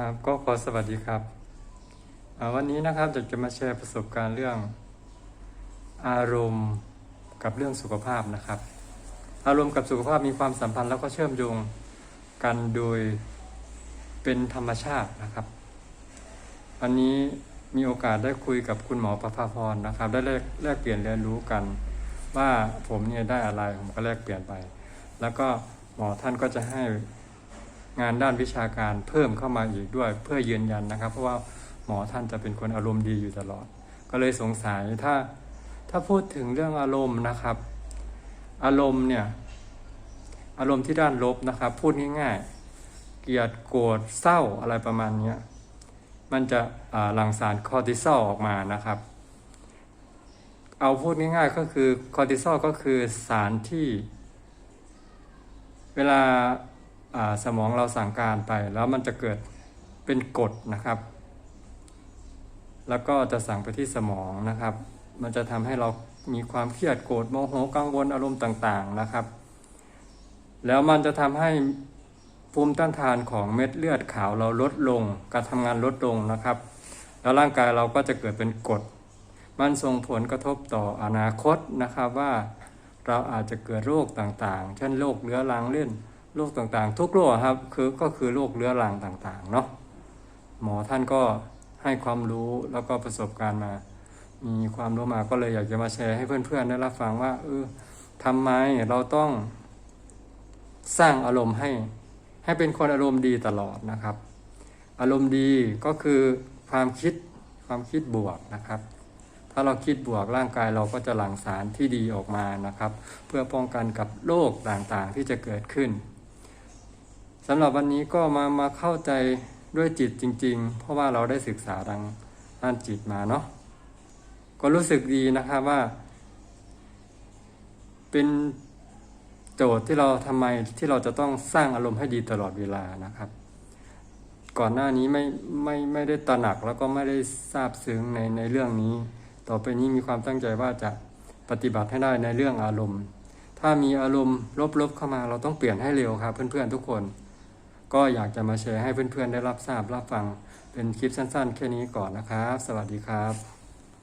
ครับก็ขอสวัสดีครับ วันนี้นะครับจะจะมาแชร์ประสบการณ์เรื่องอารมณ์กับเรื่องสุขภาพนะครับ อารมณ์กับสุขภาพมีความสัมพันธ์แล้วก็เชื่อมโยงกันโดยเป็นธรรมชาตินะครับวันนี้มีโอกาสได้คุยกับคุณหมอประภาพรนะครับ ได้แลกแลกเปลี่ยนเรียนรู้กัน ว่าผมเนี่ยได้อะไรผมก็แลกเปลี่ยนไป แล้วก็หมอท่านก็จะให้ งานด้านวิชาการเพิ่มเข้ามาอีกด้วยเพื่อยืนยันนะครับ เพราะว่าหมอท่านจะเป็นคนอารมณ์ดีอยู่ตลอด ก็เลยสงสัยถ้าถ้าพูดถึงเรื่องอารมณ์นะครับ อารมณ์เนี่ยอารมณ์ที่ด้านลบนะครับ พูดง่ายๆ เกลียดโกรธเศร้าอะไรประมาณนี้มันจะหลั่งสารคอร์ติซอลออกมานะครับ เอาพูดง่ายๆก็คือคอร์ติซอลก็คือสารที่ เวลา สมองเราสั่งการไปแล้วมันจะเกิดเป็นกรดนะครับ แล้วก็จะสั่งไปที่สมองนะครับ มันจะทำให้เรามีความเครียดโกรธโมโหกังวลอารมณ์ต่างๆนะครับ แล้วมันจะทำให้ภูมิต้านทานของเม็ดเลือดขาวเราลดลง การทำงานลดลงนะครับ แล้วร่างกายเราก็จะเกิดเป็นกรดมันส่งผลกระทบต่ออนาคตนะครับว่าเราอาจจะเกิดโรคต่างๆ เช่นโรคเรื้อรังเล่น โรคต่างๆ ทุกโรคครับคือก็คือโรคเรื้อรังต่างๆเนาะหมอท่านก็ให้ความรู้แล้วก็ประสบการณ์มา มีความรู้มาก็เลยอยากจะมาแชร์ให้เพื่อนๆได้รับฟังว่าเออทำไมเราต้องสร้างอารมณ์ให้ให้เป็นคนอารมณ์ดีตลอดนะครับ อารมณ์ดีก็คือความคิดความคิดบวกนะครับ ถ้าเราคิดบวกร่างกายเราก็จะหลั่งสารที่ดีออกมานะครับ เพื่อป้องกันกับโรคต่างๆที่จะเกิดขึ้น สำหรับวันนี้ก็มามาเข้าใจด้วยจิตจริง ๆ เพราะว่าเราได้ศึกษาดังด้านจิตมาเนาะก็รู้สึกดีนะครับว่า เป็นโจทย์ที่เราทำไมที่เราจะต้องสร้างอารมณ์ให้ดีตลอดเวลานะครับ ก่อนหน้านี้ไม่ไม่ไม่ได้ตระหนักแล้วก็ไม่ได้ทราบซึ้งในในเรื่องนี้ ต่อไปนี้มีความตั้งใจว่าจะปฏิบัติให้ได้ในเรื่องอารมณ์ ถ้ามีอารมณ์ลบๆเข้ามาเราต้องเปลี่ยนให้เร็วครับเพื่อนๆทุกคน ก็อยากจะมาแชร์ให้เพื่อนๆได้รับทราบรับฟัง เป็นคลิปสั้นๆ แค่นี้ก่อนนะครับ สวัสดีครับ